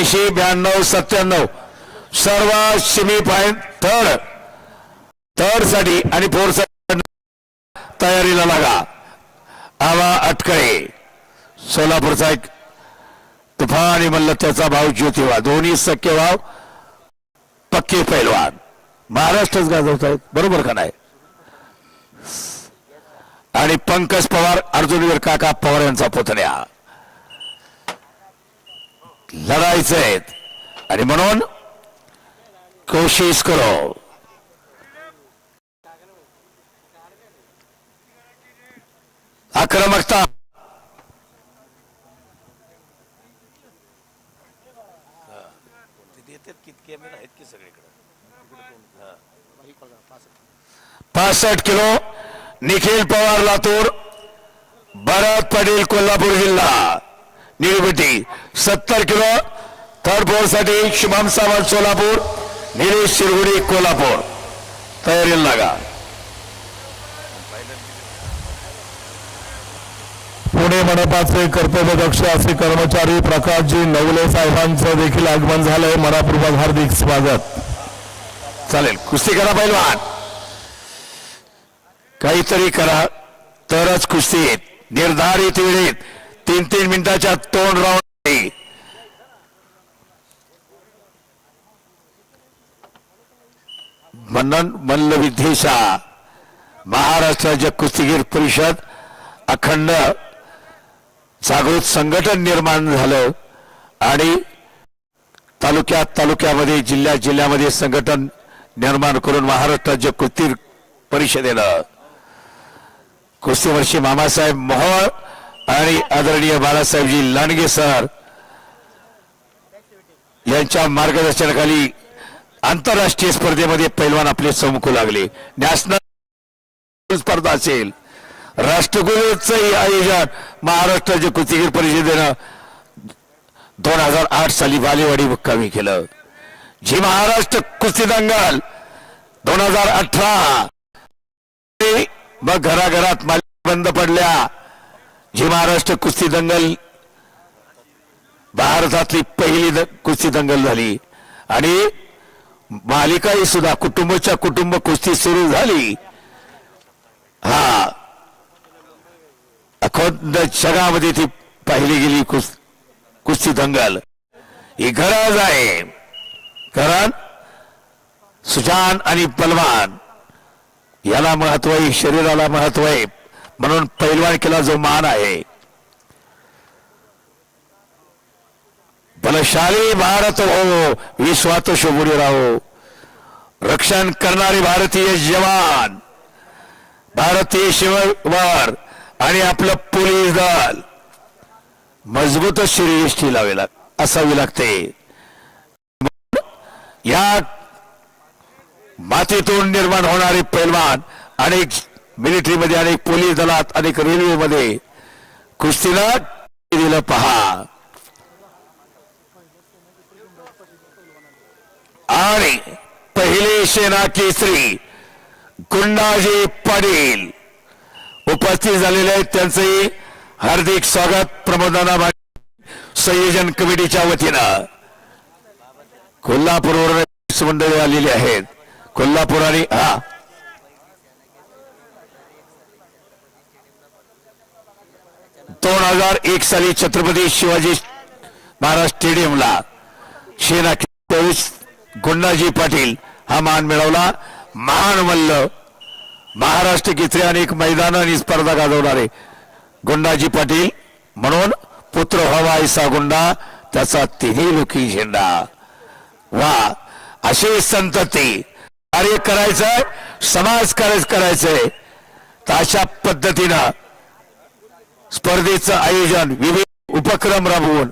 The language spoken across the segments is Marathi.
एक्क्याऐंशी ब्याण्णव सत्त्याण्णव. सर्व सेमी फायन थर्ड थर्डसाठी आणि फोर्थसाठी तयारीला लागा. आवा अटकळे. सोलापूरचा एक तुफान आणि म्हणलं त्याचा भाव ज्योतिबा. दोन्ही सख्य भाव पक्के पैलवान. महाराष्ट्रच गाजवत आहेत बरोबर का नाही? आणि पंकज पवार अर्जुनवीर काका पवार यांचा पुतण्या. लढायचे आणि म्हणून कोशिश करो. आक्रमकता पासष्ट किलो निखिल पवार लातूर भरत पाटील कोल्हापूर जिल्हा. निळबेटी सत्तर किलो थर्ड फ्लोअरसाठी शुभम सावंत सोलापूर निलेश शिरगुडी कोल्हापूर. तयारीला लागा. पुणे मनपाचे कर्तव्यदक्ष असे कर्मचारी प्रकाशजी नवले साहेबांचं देखील आगमन झालंय. मनापूर्वक हार्दिक स्वागत. चालेल कुस्ती करा पैलवान. काहीतरी करा तरच कुस्तीत निर्धारित वेळेत तीन तीन मिनिटाच्या तोंड राऊंड मनन मल्लविद्येशा महाराष्ट्र कुस्तीगीर परिषद अखंड जागृत संघटन निर्माण झालं आणि तालुक्यात तालुक्यामध्ये जिल्ह्यात जिल्ह्यामध्ये संघटन निर्माण करून महाराष्ट्र राज्य कुस्ती परिषदेनं कुस्तीवर्षी मामासाहेब मोहोळ आणि आदरणीय बाळासाहेबजी लांडगे सर यांच्या मार्गदर्शनाखाली आंतरराष्ट्रीय स्पर्धेमध्ये पैलवान आपले चमकू लागले. नॅशनल स्पर्धा असेल. राष्ट्रकुलचंही आयोजन महाराष्ट्राचे कुस्तीगीर परिषदेनं दोन हजार आठ साली बालेवाडी मुक्कामी केलं. जी महाराष्ट्र कुस्ती दंगल दोन हजार अठरा मग घराघरात मालिका बंद पडल्या. जी महाराष्ट्र कुस्ती दंगल भारतातली पहिली कुस्ती दंगल झाली. आणि मालिकाही सुद्धा कुटुंबाच्या कुटुंब कुस्ती सुरू झाली. हा. अखंड जगामध्ये ती पाहिली गेली कुस कुस्ती दंगल. ही गरज आहे. कारण सुजान आणि बलवान याला महत्त्व आहे शरीराला महत्त्व आहे. म्हणून पैलवानकीला जो मान आहे. बलशाली भारत हो विश्वात शोभून राहो. रक्षण करणारे भारतीय जवान भारतीय शिववर आणि आपलं पोलीस दल मजबूत शरीरष्टी लावे लाग असावी लागते. या मातीतून निर्माण होणारे पैलवान आणि मिलिटरीमध्ये अनेक पोलीस दलात अनेक रेल्वेमध्ये कुस्तीला दिलं पहा. आणि पहिले सेना केसरी गुंडाजी पाटील. उपस्थित झालेले आहेत त्यांचंही हार्दिक स्वागत प्रबोधना संयोजन कमिटीच्या वतीनं. कोल्हापूरवर मंडळी आलेली आहेत. कोल्हापूर आणि हा. दोन हजार एक साली छत्रपती शिवाजी महाराज स्टेडियमला सेना तेवीस गुंडाजी पाटील हा मान मिळवला. महान मल्ल महाराष्ट्र केसरी अनेक मैदान आणि स्पर्धा गाजवणारे गुंडाजी पाटील म्हणून पुत्र व्हावा ऐसा गुंडा त्याचा तिन्ही लोकी झेंडा. वा अशी संतती. कार्य करायचंय समाज कार्य करायचंय. तर अशा पद्धतीनं स्पर्धेचं आयोजन विविध उपक्रम राबवून.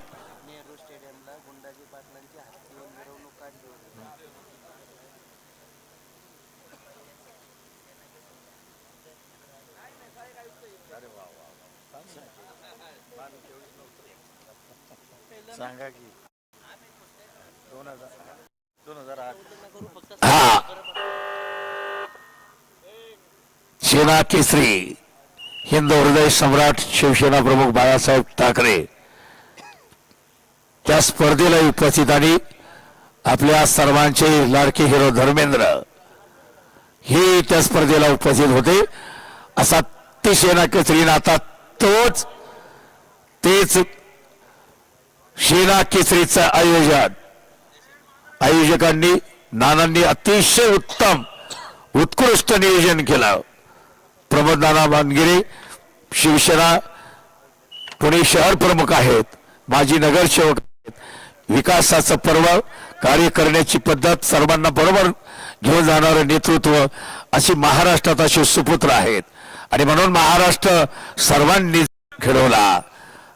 हा. सेना केसरी. हिंद हृदय सम्राट शिवसेना प्रमुख बाळासाहेब ठाकरे. त्या स्पर्धेला उपस्थित आणि आपल्या सर्वांचे लाडके हिरो धर्मेंद्र हे त्या स्पर्धेला उपस्थित होते. असा ते सेना केसरीन आता तोच तेच सेना केसरीचं आयोजन. आयोजकांनी नानांनी अतिशय उत्तम उत्कृष्ट नियोजन केलं. प्रमोदनाना मानगिरे शिवसेना पुणे शहर प्रमुख आहेत माजी नगरसेवक आहेत. विकासाचं पर्व कार्य करण्याची पद्धत सर्वांना बरोबर घेऊन जाणारं नेतृत्व अशी महाराष्ट्रात असे सुपुत्र आहेत. आणि म्हणून महाराष्ट्र सर्वांनी खेळवला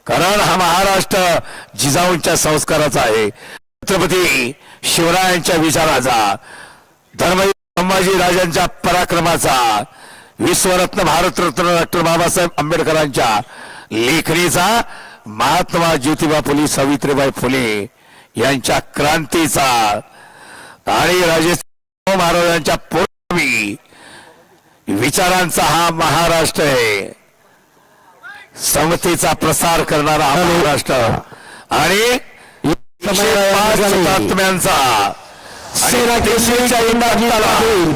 कारण हा महाराष्ट्र जिजाऊंच्या संस्काराचा आहे. छत्रपती शिवरायांच्या विचाराचा धर्मवीर संभाजी राजांच्या पराक्रमाचा विश्वरत्न भारतरत्न डॉक्टर बाबासाहेब आंबेडकरांच्या लेखणीचा महात्मा ज्योतिबा फुले सावित्रीबाई फुले यांच्या क्रांतीचा आणि राजे महाराजांच्या पूर्वी विचारांचा हा महाराष्ट्र आहे. समतेचा प्रसार करणारा हा महाराष्ट्र. आणि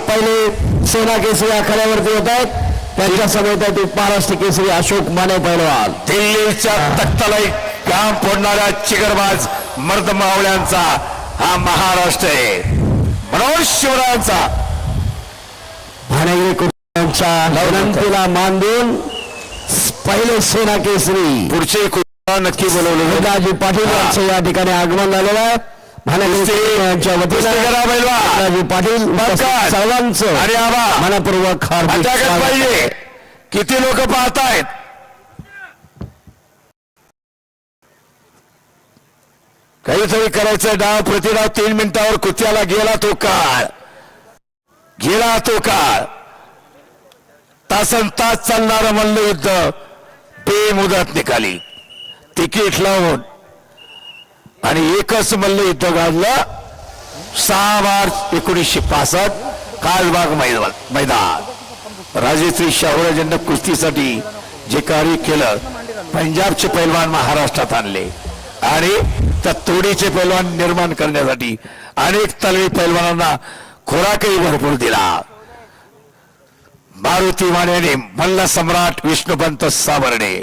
पहिले सेना केसरी आखाड्यावरती होत आहेत. त्यांच्या समेत आहेत महाराष्ट्र केसरी अशोक माने पैलवान. दिल्लीच्या तख्ताला काम फोडणाऱ्या चिगरबाज मर्द मावळ्यांचा हा महाराष्ट्र आहे. म्हणून शिवरायांचा. भानगिरी कुटुंबांच्या विनंतीला मान देऊन पहिले सेना केसरी. पुढचे कुत्रा नक्की बोलवले. इंदाजी पाटील यांचं या ठिकाणी आगमन झालेलं आहे. पाटील सर्वांचं आणि आबा मनपूर्वक. पाहिजे. किती लोक पाहतायत? काहीतरी करायचं डाव प्रतिडाव तीन मिनिटावर कुत्याला गेला तो काळ. गेला तो काळ. तासन तास चालणारं मल्लयुद्ध बेमुदत निकाली तिकीट लावून आणि एकच मल्लयुद्ध गाजलं सहा मार्च एकोणीसशे पासष्ट कालबाग मैदान मैदान. राजेश्री शाहूराजांना कुस्तीसाठी जे कार्य केलं पंजाबचे पैलवान महाराष्ट्रात आणले. आणि त्या तोडीचे पैलवान निर्माण करण्यासाठी अनेक तलवी पैलवानांना खोराकही भरपूर दिला. मारुती मानेने मल्ल सम्राट विष्णुपंत सावरणे.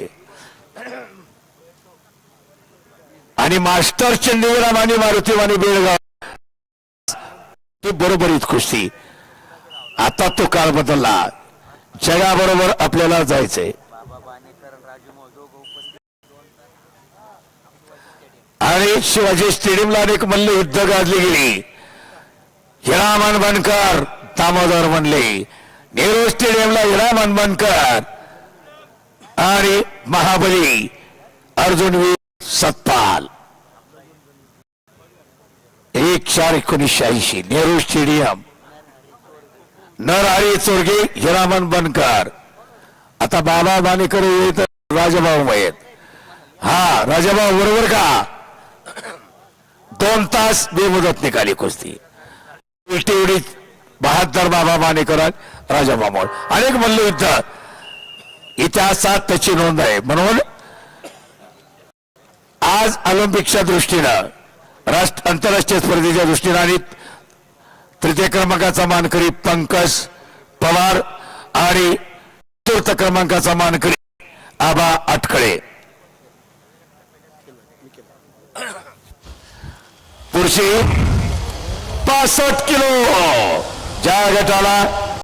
आणि मास्टर चंदीराम आणि मारुती बेळगाव. ती बरोबरीत कुस्ती. आता तो काळ बदलला. जगाबरोबर आपल्याला जायचंय. आणि शिवाजी स्टेडियमला अनेक मल्ल युद्ध गाजली गेली. हिरामन बनकर दामोदर म्हणले नेहरू स्टेडियमला हिरामन बनकर आणि महाबली अर्जुनवीर सतपाल. एक चार एकोणीसशे ऐंशी. नेहरू स्टेडियम. नरहरी चोरगे हिरामन बनकर. आता बाबा बानेकर येत राजाभाऊ आहेत हा राजाभाऊ बरोबर का? दोन तास बेमुदत निकाली कुस्ती. उलटी उडी बहादर बाबा मानेकर राजाभाऊ अनेक मल्लयुद्ध इतिहासात त्याची नोंद आहे. म्हणून आज ऑलिम्पिकच्या दृष्टीनं राष्ट्र आंतरराष्ट्रीय स्पर्धेच्या दृष्टीनं आणि तृतीय क्रमांकाचा मानकरी पंकज पवार आणि चतुर्थ क्रमांकाचा मानकरी आबा अटकळे पुढची पासष्ट किलो. ज्या गटाला